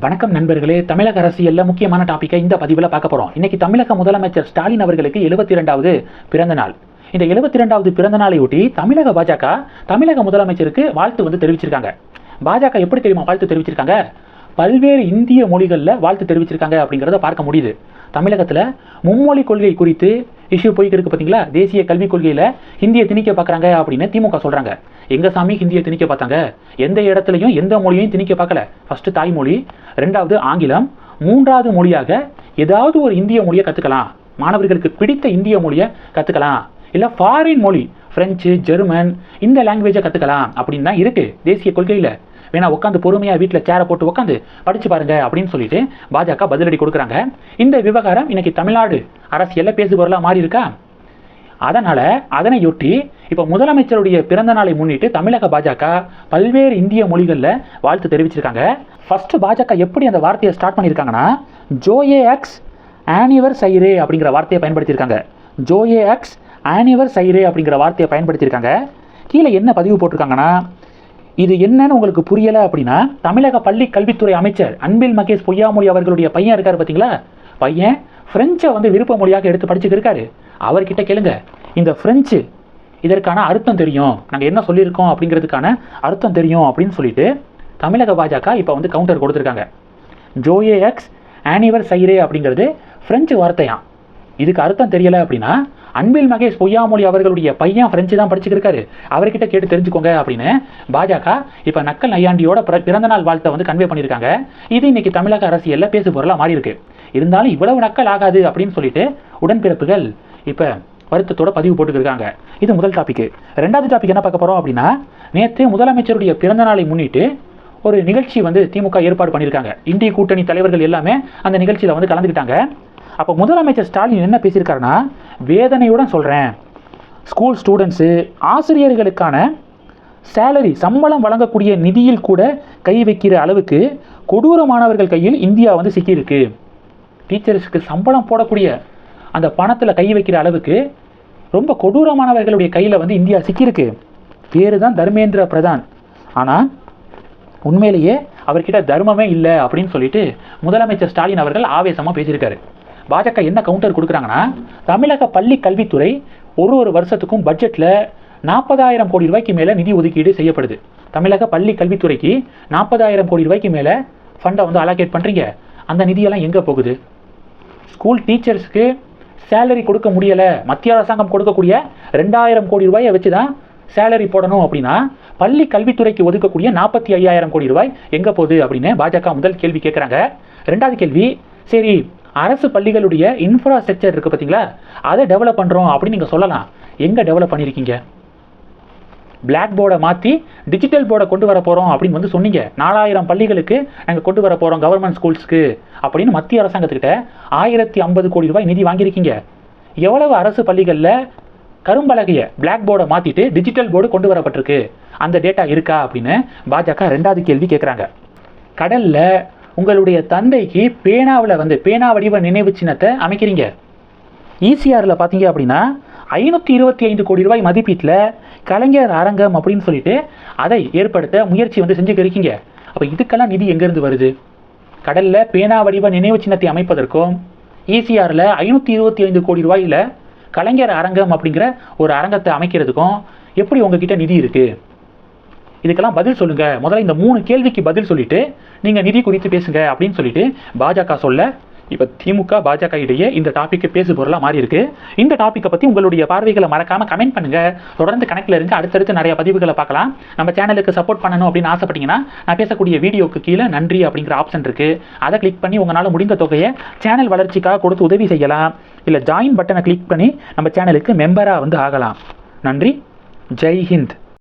வணக்கம் நண்பர்களே தமிழக அரசியல்ல முக்கியமான டாப்பிக்கை இந்த பதிவில் பார்க்க போறோம். இன்னைக்கு தமிழக முதலமைச்சர் ஸ்டாலின் அவர்களுக்கு எழுபத்தி இரண்டாவது பிறந்த நாள். இந்த எழுபத்தி இரண்டாவது பிறந்த நாளையொட்டி தமிழக பாஜக தமிழக முதலமைச்சருக்கு வாழ்த்து வந்து தெரிவிச்சிருக்காங்க. பாஜக எப்படி தெரியுமா வாழ்த்து தெரிவிச்சிருக்காங்க? பல்வேறு இந்திய மொழிகளில் வாழ்த்து தெரிவிச்சிருக்காங்க அப்படிங்கிறத பார்க்க முடியுது. தமிழகத்தில் மும்மொழி கொள்கை குறித்து இஷ்யூ போய்க்கு இருக்கு பார்த்தீங்களா தேசிய கல்விக் கொள்கையில் ஹிந்தியை திணிக்க பார்க்குறாங்க அப்படின்னு திமுக சொல்கிறாங்க எங்கள் சாமி ஹிந்தியை திணிக்க பார்த்தாங்க? எந்த இடத்துலையும் எந்த மொழியையும் திணிக்க பார்க்கல. ஃபர்ஸ்ட் தாய்மொழி ரெண்டாவது ஆங்கிலம் மூன்றாவது மொழியாக ஏதாவது ஒரு இந்திய மொழியை கற்றுக்கலாம் மாணவர்களுக்கு பிடித்த இந்திய மொழியை கற்றுக்கலாம் இல்லை ஃபாரின் மொழி ஃப்ரெஞ்சு ஜெர்மன் இந்த லாங்குவேஜை கற்றுக்கலாம் அப்படின்னு தான் இருக்குது தேசிய கொள்கையில். வேணா உட்காந்து பொறுமையாக வீட்டில் சேரை போட்டு உட்காந்து படித்து பாருங்க அப்படின்னு சொல்லிட்டு பாஜக பதிலடி கொடுக்குறாங்க. இந்த விவகாரம் இன்னைக்கு தமிழ்நாடு அரசியலில் பேசுபொருளாக மாறி இருக்கா அதனால் அதனையொட்டி இப்போ முதலமைச்சருடைய பிறந்த நாளை முன்னிட்டு தமிழக பாஜக பல்வேறு இந்திய மொழிகளில் வாழ்த்து தெரிவிச்சிருக்காங்க. ஃபஸ்ட்டு பாஜக எப்படி அந்த வார்த்தையை ஸ்டார்ட் பண்ணியிருக்காங்கன்னா ஜோஏ எக்ஸ் ஆனிவர் சைரே அப்படிங்கிற வார்த்தையை பயன்படுத்தியிருக்காங்க. ஜோஏ எக்ஸ் ஆனிவர் சைரே அப்படிங்கிற வார்த்தையை பயன்படுத்தியிருக்காங்க. கீழே என்ன பதிவு போட்டிருக்காங்கன்னா இது என்னன்னு உங்களுக்கு புரியலை அப்படின்னா தமிழக பள்ளி கல்வித்துறை அமைச்சர் அன்பில் மகேஷ் பொய்யாமொழி அவர்களுடைய பையன் இருக்காரு பார்த்தீங்களா? பையன் ஃப்ரெஞ்சை வந்து விருப்ப மொழியாக எடுத்து படிச்சுட்டு இருக்காரு. அவர்கிட்ட கேளுங்க. இந்த ஃப்ரெஞ்சு இதற்கான அர்த்தம் தெரியும். நாங்கள் என்ன சொல்லியிருக்கோம் அப்படிங்கிறதுக்கான அர்த்தம் தெரியும் அப்படின்னு சொல்லிட்டு தமிழக பாஜக இப்போ வந்து கவுண்டர் கொடுத்துருக்காங்க. ஜோஏ எக்ஸ் ஆனிவர் சைரே அப்படிங்கிறது ஃப்ரெஞ்சு வார்த்தையாம். இதுக்கு அர்த்தம் தெரியலை அப்படின்னா அன்பில் மகேஷ் பொய்யாமொழி அவர்களுடைய பையன் ஃப்ரெஞ்சு தான் படிச்சுட்டு இருக்காரு அவர்கிட்ட கேட்டு தெரிஞ்சுக்கோங்க அப்படின்னு பாஜக இப்போ நக்கல் நையாண்டியோட பிற- பிறந்தநாள் வாழ்த்தை வந்து கன்வே பண்ணியிருக்காங்க இது இன்னைக்கு தமிழக அரசியலில் பேசு பொருளாக மாறி இருக்கு இருந்தாலும் இவ்வளவு நக்கல் ஆகாது அப்படின்னு சொல்லிட்டு உடன்பிறப்புகள் இப்போ வருத்தத்தோட பதிவு போட்டுக்கிருக்காங்க. இது முதல் டாபிக் ரெண்டாவது டாபிக் என்ன பார்க்க போகிறோம் அப்படின்னா நேற்று முதலமைச்சருடைய பிறந்த நாளை முன்னிட்டு ஒரு நிகழ்ச்சி வந்து திமுக ஏற்பாடு பண்ணியிருக்காங்க இந்திய கூட்டணி தலைவர்கள் எல்லாமே அந்த நிகழ்ச்சியில் வந்து கலந்துக்கிட்டாங்க. அப்போ முதலமைச்சர் ஸ்டாலின் என்ன பேசியிருக்காருன்னா வேதனையுடன் சொல்கிறேன் ஸ்கூல் ஸ்டூடெண்ட்ஸு ஆசிரியர்களுக்கான சேலரி சம்பளம் வழங்கக்கூடிய நிதியில் கூட கை வைக்கிற அளவுக்கு கொடூரமானவர்கள் கையில் இந்தியா வந்து சிக்கியிருக்கு. டீச்சர்ஸ்க்கு சம்பளம் போடக்கூடிய அந்த பணத்தில் கை வைக்கிற அளவுக்கு ரொம்ப கொடூரமானவர்களுடைய கையில் வந்து இந்தியா சிக்கியிருக்கு. பேரு தான் தர்மேந்திர பிரதான். ஆனால் உண்மையிலேயே அவர்கிட்ட தர்மமே இல்லை அப்படின்னு சொல்லிட்டு முதலமைச்சர் ஸ்டாலின் அவர்கள் ஆவேசமாக பேசியிருக்காரு. பாஜக என்ன கவுண்டர் கொடுக்குறாங்கன்னா தமிழக பள்ளி கல்வித்துறை ஒரு ஒரு வருஷத்துக்கும் பட்ஜெட்டில் நாற்பதாயிரம் கோடி ரூபாய்க்கு மேலே நிதி ஒதுக்கீடு செய்யப்படுது. தமிழக பள்ளி கல்வித்துறைக்கு நாற்பதாயிரம் கோடி ரூபாய்க்கு மேலே ஃபண்டை வந்து அலோகேட் பண்ணுறீங்க அந்த நிதியெல்லாம் எங்கே போகுது? ஸ்கூல் டீச்சர்ஸ்க்கு சேலரி கொடுக்க முடியலை. மத்திய அரசாங்கம் கொடுக்கக்கூடிய ரெண்டாயிரம் கோடி ரூபாயை வச்சு தான் சேலரி போடணும் அப்படின்னா பள்ளி கல்வித்துறைக்கு ஒதுக்கக்கூடிய நாற்பத்தி ஐயாயிரம் கோடி ரூபாய் எங்கே போகுது அப்படின்னு பாஜக முதல் கேள்வி கேட்குறாங்க. ரெண்டாவது கேள்வி சரி அரசு பள்ளிகளுடைய இன்ஃப்ராஸ்ட்ரக்சர் இருக்குது பார்த்தீங்களா அதை டெவலப் பண்ணுறோம் அப்படின்னு நீங்கள் சொல்லலாம். எங்கே டெவலப் பண்ணியிருக்கீங்க பிளாக் போர்டை மாற்றி டிஜிட்டல் போர்டை கொண்டு வர போகிறோம் அப்படின்னு வந்து சொன்னீங்க. நாலாயிரம் பள்ளிகளுக்கு நாங்கள் கொண்டு வர போகிறோம் கவர்மெண்ட் ஸ்கூல்ஸ்க்கு அப்படின்னு மத்திய அரசாங்கத்துக்கிட்ட ஆயிரத்தி ஐம்பது கோடி ரூபாய் நிதி வாங்கியிருக்கீங்க. எவ்வளவு அரசு பள்ளிகளில் கரும்பலகையை பிளாக் போர்டை மாற்றிட்டு டிஜிட்டல் போர்டு கொண்டு வரப்பட்டிருக்கு. அந்த டேட்டா இருக்கா அப்படின்னு பாஜக ரெண்டாவது கேள்வி கேட்குறாங்க கடலில் உங்களுடைய தந்தைக்கு பேனாவில் வந்து பேனா வடிவ நினைவு சின்னத்தை அமைக்கிறீங்க. ஈசிஆரில் பார்த்தீங்க அப்படின்னா ஐநூற்றி இருபத்தி ஐந்து கோடி ரூபாய் மதிப்பீட்டில் கலைஞர் அரங்கம் அப்படின்னு சொல்லிட்டு அதை ஏற்படுத்த முயற்சி வந்து செஞ்சுக்க இருக்கீங்க அப்போ இதுக்கெல்லாம் நிதி எங்கேருந்து வருது? கடலில் பேனா வடிவ நினைவு சின்னத்தை அமைப்பதற்கும் ஈசிஆரில் ஐநூற்றி இருபத்தி ஐந்து கோடி ரூபாயில் கலைஞர் அரங்கம் அப்படிங்கிற ஒரு அரங்கத்தை அமைக்கிறதுக்கும் எப்படி உங்ககிட்ட நிதி இருக்குது இதுக்கெல்லாம் பதில் சொல்லுங்க. முதல்ல இந்த மூணு கேள்விக்கு பதில் சொல்லிட்டு நீங்க நிதி குறித்து பேசுங்க அப்படின்னு சொல்லிட்டு பாஜக சொல்ல இப்போ திமுக பாஜக இடையே இந்த டாப்பிக்கு பேசு பொருளாக மாறி இருக்கு. இந்த டாப்பிக்கை பற்றி உங்களுடைய பார்வைகளை மறக்காம கமெண்ட் பண்ணுங்க. தொடர்ந்து கணக்கில் இருந்து அடுத்தடுத்து நிறைய பதிவுகளை பார்க்கலாம். நம்ம சேனலுக்கு சப்போர்ட் பண்ணணும் அப்படின்னு ஆசைப்பட்டீங்கன்னா நான் பேசக்கூடிய வீடியோக்கு கீழே நன்றி அப்படிங்கிற ஆப்ஷன் இருக்கு. அதை கிளிக் பண்ணி உங்களால் முடிந்த தொகையை சேனல் வளர்ச்சிக்காக கொடுத்து உதவி செய்யலாம். இல்லை ஜாயின் பட்டனை கிளிக் பண்ணி நம்ம சேனலுக்கு மெம்பராக வந்து ஆகலாம். நன்றி. ஜெய் ஹிந்த்.